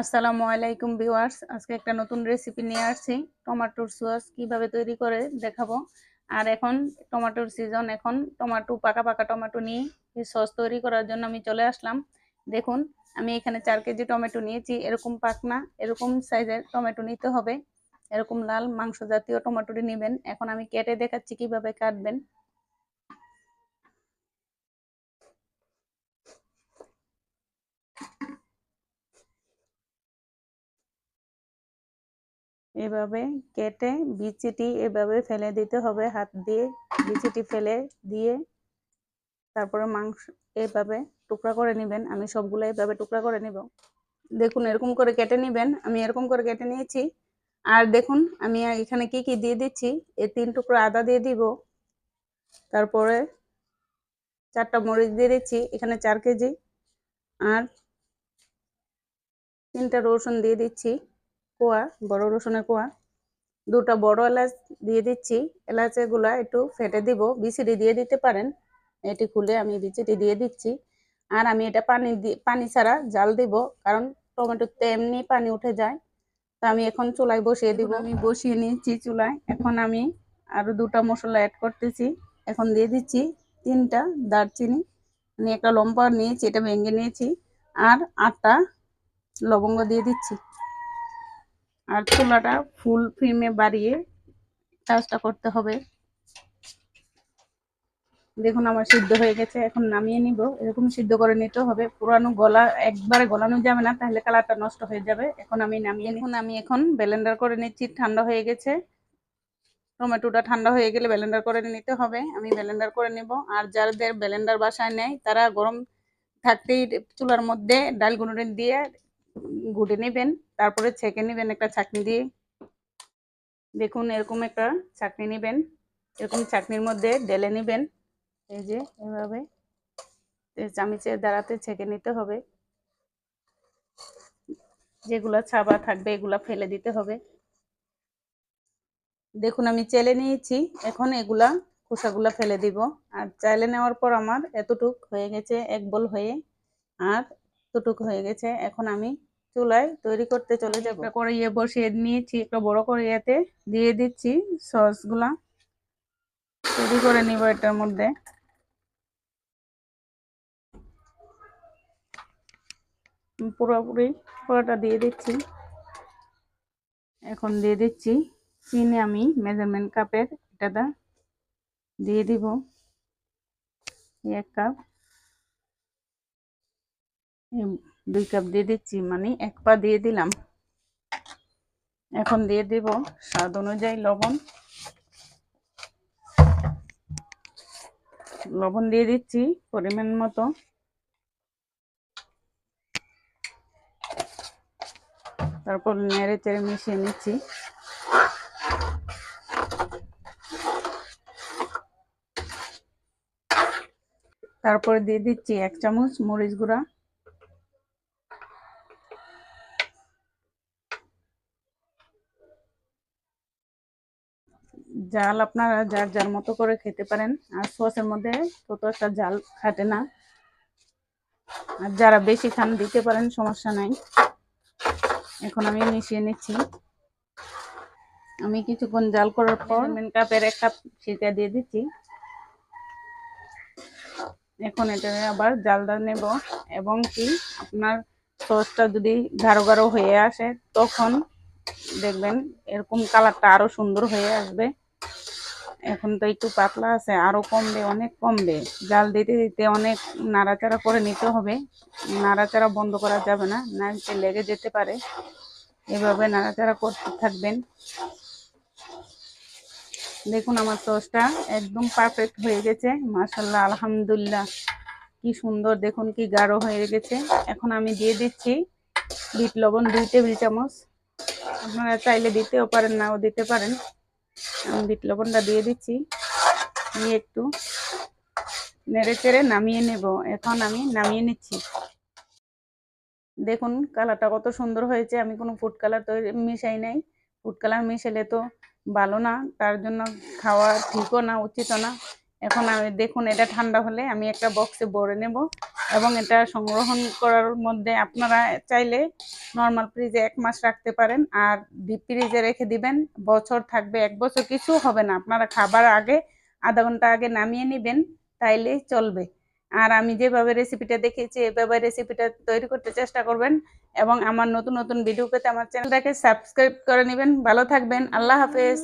আসসালামু আলাইকুম ভিউয়ার্স, আজকে একটা নতুন রেসিপি নিয়ে আসছি। টমাটোর সস কীভাবে তৈরি করে দেখাবো। আর এখন টমেটোর সিজন এখন টমেটো, পাকা পাকা টমেটো নিয়ে এই সস তৈরি করার জন্য আমি চলে আসলাম। দেখুন, আমি এখানে চার কেজি টমেটো নিয়েছি, এরকম পাকনা, এরকম সাইজের টমেটো নিতে হবে। এরকম লাল মাংস জাতীয় টমেটোটি নেবেন। এখন আমি কেটে দেখাচ্ছি কীভাবে কাটবেন। এভাবে কেটে বিচিটি এভাবে ফেলে দিতে হবে, হাত দিয়ে বিচিটি ফেলে দিয়ে তারপরে মাংস এভাবে টুকরা করে নেবেন। আমি সবগুলো এভাবে টুকরা করে নিব। দেখুন, এরকম করে কেটে নেবেন। আমি এরকম করে কেটে নিয়েছি। আর দেখুন, আমি এখানে কি কি দিয়ে দিচ্ছি? এই তিন টুকরো আদা দিয়ে দিব। তারপরে চারটা মরিচ দিয়ে দিচ্ছি, এখানে চার কেজি। আর তিনটা রসুন দিয়ে দিচ্ছি। কোয়া, বড় রসুনের কোয়া। দুটা বড় এলাচ দিয়ে দিচ্ছি। এলাচেগুলা একটু ফেটে দিব। বিচিটি দিয়ে দিতে পারেন। এটি খুলে আমি বিচিটি দিয়ে দিচ্ছি। আর আমি এটা পানি পানি ছাড়া জাল দিব, কারণ টমেটোতে এমনি পানি উঠে যায়। তো আমি এখন চুলায় বসিয়ে দিব। আমি বসিয়ে নিয়েছি চুলায়। এখন আমি আরও দুটা মশলা অ্যাড করতেছি। এখন দিয়ে দিচ্ছি তিনটা দারচিনি। আমি একটা লম্বা নিয়েছি, এটা ভেঙে নিয়েছি। আর আটটা লবঙ্গ দিয়ে দিচ্ছি। আর চুলাটা ফুল ফ্লেমে বাড়িয়ে কাজটা করতে হবে। দেখুন আমার সিদ্ধ হয়ে গেছে, এখন নামিয়ে নিব। এরকম সিদ্ধ করে নিতে হবে। পুরানো গলা, একবারে গলানো যাবে না, তাহলে কালারটা নষ্ট হয়ে যাবে। এখন আমি নামিয়ে এখন আমি এখন ব্লেন্ডার করে নিচ্ছি, ঠান্ডা হয়ে গেছে। টমেটোটা ঠান্ডা হয়ে গেলে ব্লেন্ডার করে নিতে হবে। আমি ব্লেন্ডার করে নিব। আর যাদের ব্লেন্ডার বাসায় নেয় তারা গরম থাকতেই চুলার মধ্যে ডাল গুঁড়ো দিয়ে গুটে নেবেন। তারপরে ছেঁকে নেবেন একটা ছাকনি দিয়ে। দেখুন, এরকম একটা ছাকনি নেবেন। এরকম ছাকনির মধ্যে ডেলে নেবেন। এই যে এভাবে চামিচের দ্বারাতে ছেঁকে নিতে হবে। যেগুলো ছাবা থাকবে, এগুলা ফেলে দিতে হবে। দেখুন, আমি চেলে নিয়েছি। এখন এগুলা খোসাগুলা ফেলে দিব। আর চাইলে নেওয়ার পর আমার এতটুক হয়ে গেছে, এক বল হয়ে, আর এতটুক হয়ে গেছে। এখন আমি চুলায় তৈরি করতে চলে যাব। একটা কড়াইয়ে বসিয়ে নিয়েছি, একটা বড় কড়াইয়াতে দিয়ে দিচ্ছি সসগুলা। তৈরি করে নিব এটার মধ্যে। পুরোপুরি পুরোটা দিয়ে দিচ্ছি। এখন দিয়ে দিচ্ছি চিনি আমি মেজারমেন্ট কাপের, এটা দিয়ে দিব। এক কাপ। দুই কাপ দিয়ে দিচ্ছি মানে এক পা দিয়ে দিলাম। এখন দিয়ে দিব স্বাদ অনুযায়ী লবণ। লবণ দিয়ে দিচ্ছি পরিমাণ মতো। তারপর নেড়ে চেড়ে মিশিয়ে নিচ্ছি। তারপরে দিয়ে দিচ্ছি এক চামচ মরিচ গুঁড়া। জাল আপনারা যার যার মতো করে খেতে পারেন। আর সসের মধ্যে তত একটা জাল খাটে না। আর যারা বেশি খান দিতে পারেন সমস্যা নাই। এখন আমি মিশিয়ে নিচ্ছি। আমি কিছুক্ষণ জাল করার পর মেন কাপের এক কাপ সিরকা দিয়ে দিচ্ছি। এখন এটা আবার জালদা নেব এবং কি আপনার সসটা যদি গাঢ় গাঢ় হয়ে আসে তখন দেখবেন এরকম কালারটা আরও সুন্দর হয়ে আসবে। এখন তো একটু পাতলা আছে, আরও কমবে অনেক কমবে জাল দিতে দিতে অনেক নাড়াচাড়া করে নিতে হবে, নাড়াচাড়া বন্ধ করা যাবে না নাড়তে লেগে যেতে পারে। এভাবে নাড়াচাড়া করতে থাকবেন। দেখুন আমার সসটা একদম পারফেক্ট হয়ে গেছে মাসাল্লাহ আলহামদুলিল্লাহ। কি সুন্দর, দেখুন কি গাঢ় হয়ে গেছে। এখন আমি দিয়ে দিচ্ছি বিট লবণ দুই টেবিল চামচ। আপনারা চাইলে দিতেও পারেন, নাও দিতে পারেন। বিট লবণটা দিয়ে দিচ্ছি। নিয়ে একটু নেড়ে চেড়ে নামিয়ে নেব। এখন আমি নামিয়ে নিচ্ছি। দেখুন, কালারটা কত সুন্দর হয়েছে। আমি কোনো ফুড কালার তৈরি মিশাই নাই। ফুড কালার মিশালে তো ভালো না। তার জন্য খাওয়া ঠিকও না উচিত না। এখন আমি দেখুন, এটা ঠান্ডা হলে আমি একটা বক্সে ভরে নেব। এবং এটা সংগ্রহণ করার মধ্যে আপনারা চাইলে নর্মাল ফ্রিজে এক মাস রাখতে পারেন। আর ডিপ ফ্রিজে রেখে দিবেন, বছর থাকবে, এক বছর কিছু হবে না। আপনারা খাবার আগে, আধা ঘণ্টা আগে নামিয়ে নেবেন তাইলেই চলবে। আর আমি যেভাবে রেসিপিটা দেখেছি এভাবে রেসিপিটা তৈরি করতে চেষ্টা করবেন। এবং আমার নতুন নতুন ভিডিও পেতে আমার চ্যানেলটাকে সাবস্ক্রাইব করে নেবেন। ভালো থাকবেন, আল্লাহ হাফেজ।